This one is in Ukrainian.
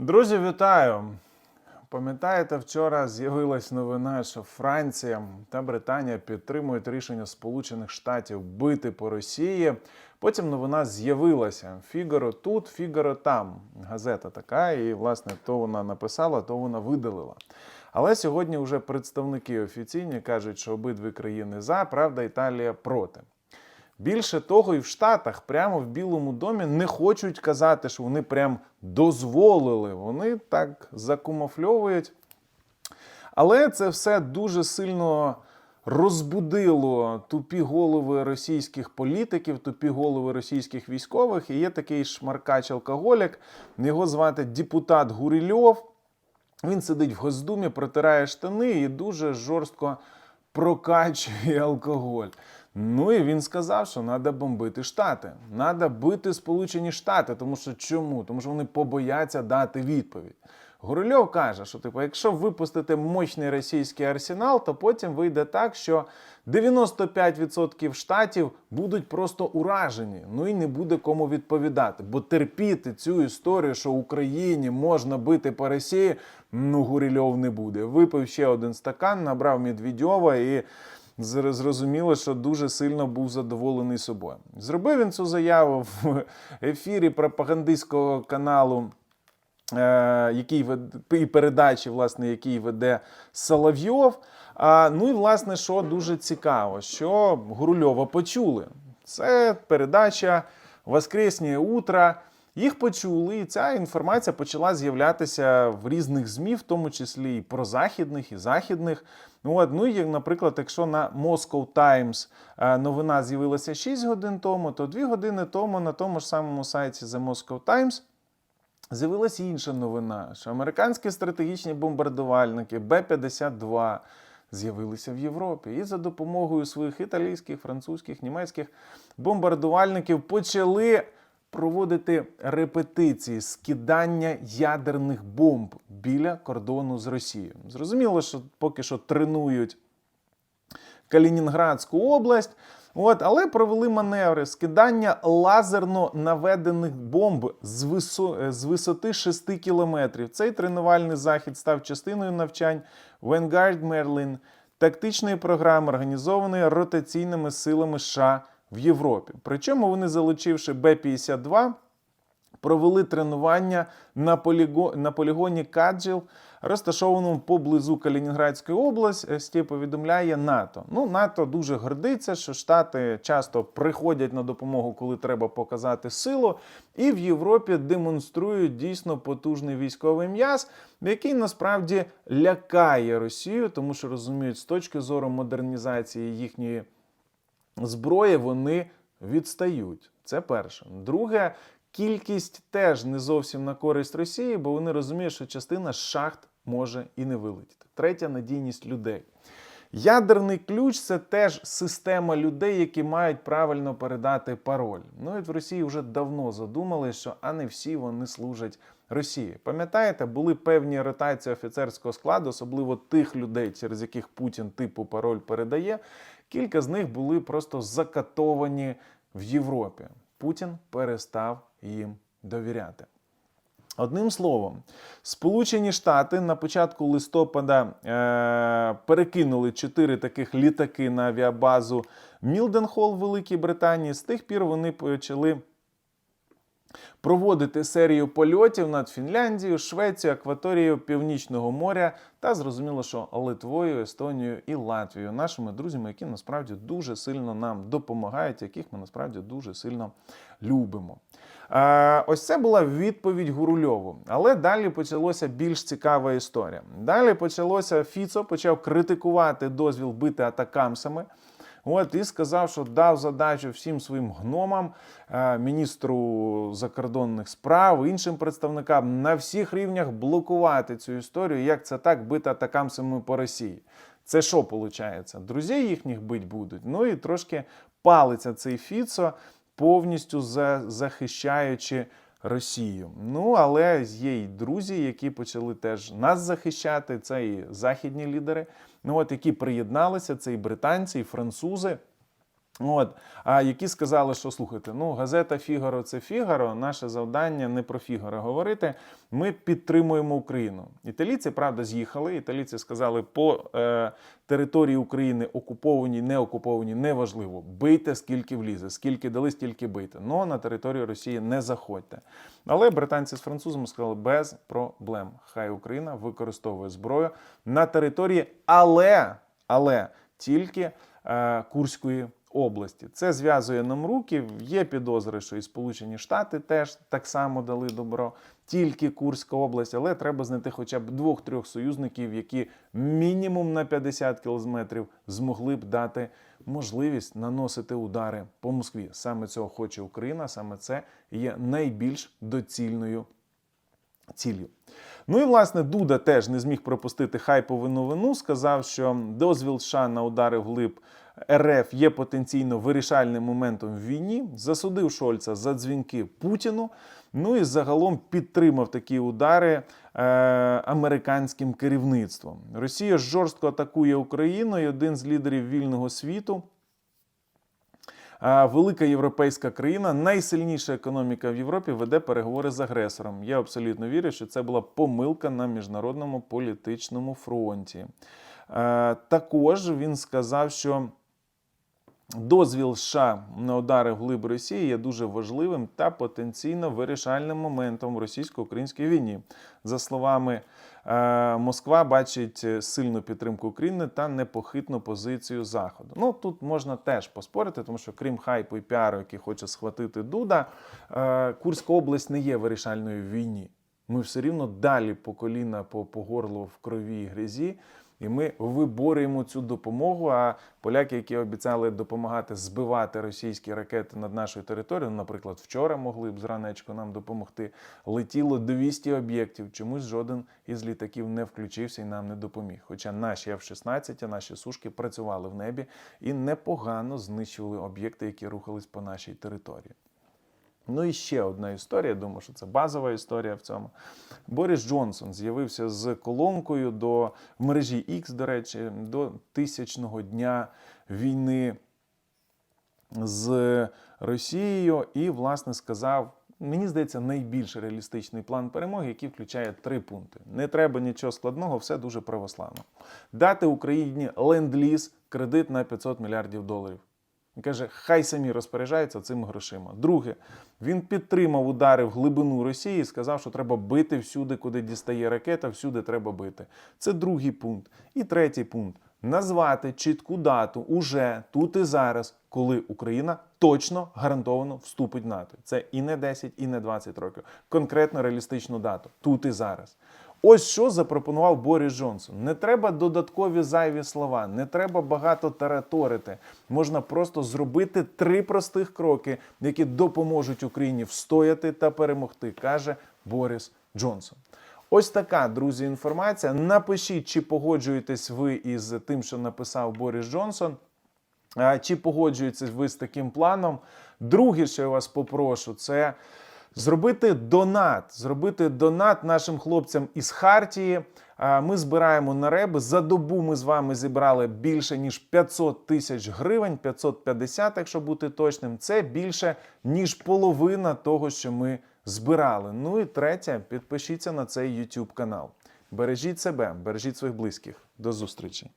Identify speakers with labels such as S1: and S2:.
S1: Друзі, вітаю! Пам'ятаєте, вчора з'явилась новина, що Франція та Британія підтримують рішення Сполучених Штатів бити по Росії. Потім новина з'явилася. Фігаро тут, Фігаро там. Газета така, і власне то вона написала, то вона видалила. Але сьогодні вже представники офіційні кажуть, що обидві країни за, правда, Італія проти. Більше того, і в Штатах, прямо в Білому домі, не хочуть казати, що вони прям дозволили. Вони так закумафльовують. Але це все дуже сильно розбудило тупі голови російських політиків, тупі голови російських військових. І є такий шмаркач-алкоголік. Його звати депутат Гурильов. Він сидить в Госдумі, протирає штани і дуже жорстко прокачує алкоголь. Ну і він сказав, що треба бомбити Штати. Треба бити Сполучені Штати. Тому що чому? Тому що вони побояться дати відповідь. Гурильов каже, що типу, якщо випустити мощний російський арсенал, то потім вийде так, що 95% штатів будуть просто уражені. Ну і не буде кому відповідати. Бо терпіти цю історію, що Україні можна бити по Росії, ну Гурильов не буде. Випив ще один стакан, набрав Медведєва і зрозуміло, що дуже сильно був задоволений собою. Зробив він цю заяву в ефірі пропагандистського каналу е, який і передачі, власне, який веде Соловйов. А, ну і власне, що дуже цікаво, що Гурульова почули. Це передача Воскреснє утро. Їх почули, і ця інформація почала з'являтися в різних ЗМІ, в тому числі і прозахідних, і західних. Ну, от, ну і, наприклад, якщо на Moscow Times е, новина з'явилася 6 годин тому, то 2 години тому на тому ж самому сайті The Moscow Times З'явилася інша новина, що американські стратегічні бомбардувальники Б-52 з'явилися в Європі і за допомогою своїх італійських, французьких, німецьких бомбардувальників почали проводити репетиції скидання ядерних бомб біля кордону з Росією. Зрозуміло, що поки що тренують Калінінградську область. От, але провели маневри скидання лазерно наведених бомб з, висо... з висоти 6 кілометрів. Цей тренувальний захід став частиною навчань Vanguard Merlin, тактичної програми, організованої ротаційними силами США в Європі. Причому вони, залучивши Б-52, провели тренування на, поліго... на полігоні Каджіл, розташованому поблизу Калінінградської області, повідомляє НАТО. Ну, НАТО дуже гордиться, що Штати часто приходять на допомогу, коли треба показати силу, і в Європі демонструють дійсно потужний військовий м'яз, який насправді лякає Росію, тому що розуміють, з точки зору модернізації їхньої зброї вони відстають. Це перше. Друге, кількість теж не зовсім на користь Росії, бо вони розуміють, що частина шахт може і не вилетіти. Третя надійність людей. Ядерний ключ це теж система людей, які мають правильно передати пароль. Ну і в Росії вже давно задумали, що а не всі вони служать Росії. Пам'ятаєте, були певні ротації офіцерського складу, особливо тих людей, через яких Путін типу пароль передає. Кілька з них були просто закатовані в Європі. Путін перестав їм довіряти. Одним словом, Сполучені Штати на початку листопада е- перекинули чотири таких літаки на авіабазу Мілденхол в Великій Британії. З тих пір вони почали проводити серію польотів над Фінляндією, Швецією, акваторією Північного моря та зрозуміло, що Литвою, Естонією і Латвією, нашими друзями, які насправді дуже сильно нам допомагають, яких ми насправді дуже сильно любимо. Е, ось це була відповідь Гурульову. Але далі почалося більш цікава історія. Далі почалося Фіцо почав критикувати дозвіл бити атакамсами. От і сказав, що дав задачу всім своїм гномам, е, міністру закордонних справ, іншим представникам на всіх рівнях блокувати цю історію. Як це так бити атакамсами по Росії? Це що виходить? Друзі їхніх бить будуть. Ну і трошки палиться цей Фіцо, повністю захищаючи Росію. Ну але є й друзі, які почали теж нас захищати. Це і західні лідери, ну от які приєдналися, це і британці, і французи. От, а які сказали, що слухайте, ну газета Фігаро це Фігаро. Наше завдання не про Фігаро говорити. Ми підтримуємо Україну. Італійці, правда, з'їхали. Італійці сказали, по е, території України окуповані, не окуповані, неважливо. Бийте скільки влізе, скільки дали, стільки бийте. Но на територію Росії не заходьте. Але британці з французами сказали без проблем. Хай Україна використовує зброю на території, але, але тільки е, Курської області. Це зв'язує нам руки. Є підозри, що і Сполучені Штати теж так само дали добро. Тільки Курська область, але треба знайти хоча б двох-трьох союзників, які мінімум на 50 кілометрів змогли б дати можливість наносити удари по Москві. Саме цього хоче Україна, саме це є найбільш доцільною ціллю. Ну і власне Дуда теж не зміг пропустити хайпову новину. Сказав, що дозвіл США на удари вглиб РФ є потенційно вирішальним моментом в війні. Засудив Шольца за дзвінки Путіну. Ну і загалом підтримав такі удари е, американським керівництвом. Росія жорстко атакує Україну, і один з лідерів вільного світу. Велика європейська країна, найсильніша економіка в Європі, веде переговори з агресором. Я абсолютно вірю, що це була помилка на міжнародному політичному фронті. Е, Також він сказав, що дозвіл США на удари вглиб Росії є дуже важливим та потенційно вирішальним моментом російсько-українській війні. За словами е, Москва бачить сильну підтримку України та непохитну позицію Заходу. Ну тут можна теж поспорити, тому що крім хайпу і піару, який хоче схватити Дуда, е, Курська область не є вирішальною в війні. Ми все рівно далі по коліна, по, по горло в крові і грязі. І ми виборюємо цю допомогу. А поляки, які обіцяли допомагати збивати російські ракети над нашою територією, наприклад, вчора могли б зранечку нам допомогти. Летіло 200 об'єктів. Чомусь жоден із літаків не включився і нам не допоміг. Хоча наші F-16, наші сушки працювали в небі і непогано знищували об'єкти, які рухались по нашій території. Ну і ще одна історія. Думаю, що це базова історія в цьому. Борис Джонсон з'явився з колонкою до мережі X, до речі, до тисячного дня війни з Росією, і, власне, сказав. Мені здається, найбільш реалістичний план перемоги, який включає три пункти. Не треба нічого складного, все дуже православно. Дати Україні ленд-ліз, кредит на 500 мільярдів доларів. Він каже, хай самі розпоряджаються цими грошима. Друге, він підтримав удари в глибину Росії і сказав, що треба бити всюди, куди дістає ракета, всюди треба бити. Це другий пункт. І третій пункт назвати чітку дату уже тут і зараз, коли Україна точно гарантовано вступить в НАТО. Це і не 10, і не 20 років. Конкретно реалістичну дату тут і зараз. Ось що запропонував Борис Джонсон. Не треба додаткові зайві слова, не треба багато тараторити. Можна просто зробити три простих кроки, які допоможуть Україні встояти та перемогти, каже Борис Джонсон. Ось така, друзі, інформація. Напишіть, чи погоджуєтесь ви із тим, що написав Борис Джонсон. Чи погоджуєтесь ви з таким планом? Друге, що я вас попрошу, це зробити донат. Зробити донат нашим хлопцям із Хартії. Ми збираємо на реби. За добу ми з вами зібрали більше ніж 500 тисяч гривень, 550, якщо бути точним. Це більше ніж половина того, що ми збирали. Ну і третє, підпишіться на цей YouTube канал. Бережіть себе, бережіть своїх близьких. До зустрічі.